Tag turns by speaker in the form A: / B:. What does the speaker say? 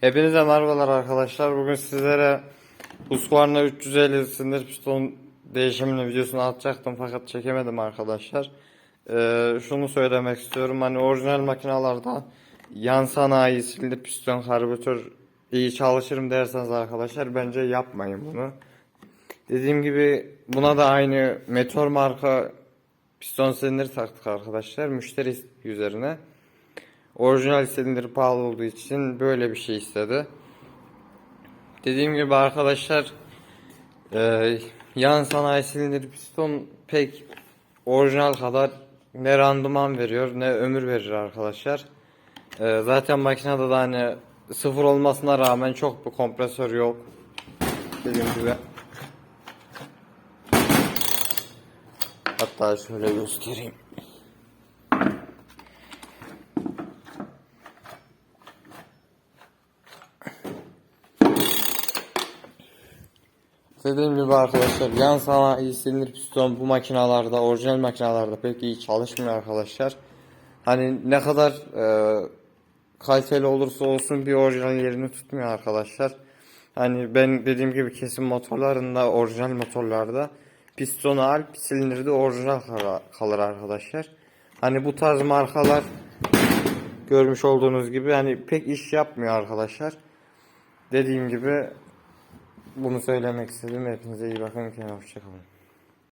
A: Hepinize merhabalar arkadaşlar. Bugün sizlere Husqvarna 350 sinir piston değişiminin videosunu atacaktım fakat çekemedim arkadaşlar. Ee, şunu söylemek istiyorum. Hani orijinal makinalarda yan sanayi silindir piston karbüratör iyi çalışırım derseniz arkadaşlar bence yapmayın bunu. Dediğim gibi buna da aynı Meteor marka piston silindir taktık arkadaşlar müşteri üzerine. Orijinal silindir pahalı olduğu için böyle bir şey istedi. Dediğim gibi arkadaşlar e, yan sanayi silindir piston pek orijinal kadar ne randıman veriyor ne ömür verir arkadaşlar. E, zaten makinede de hani sıfır olmasına rağmen çok bir kompresör yok. Dediğim gibi. Hatta şöyle göstereyim. Dediğim gibi arkadaşlar yan sanayi silindir piston bu makinalarda orijinal makinalarda pek iyi çalışmıyor arkadaşlar. Hani ne kadar e, kaliteli olursa olsun bir orijinal yerini tutmuyor arkadaşlar. Hani ben dediğim gibi kesim motorlarında orijinal motorlarda pistonu alp silindirde orijinal kalır arkadaşlar. Hani bu tarz markalar görmüş olduğunuz gibi hani pek iş yapmıyor arkadaşlar. Dediğim gibi bunu söylemek istedim. Hepinize iyi bakın. Kendinize hoşçakalın.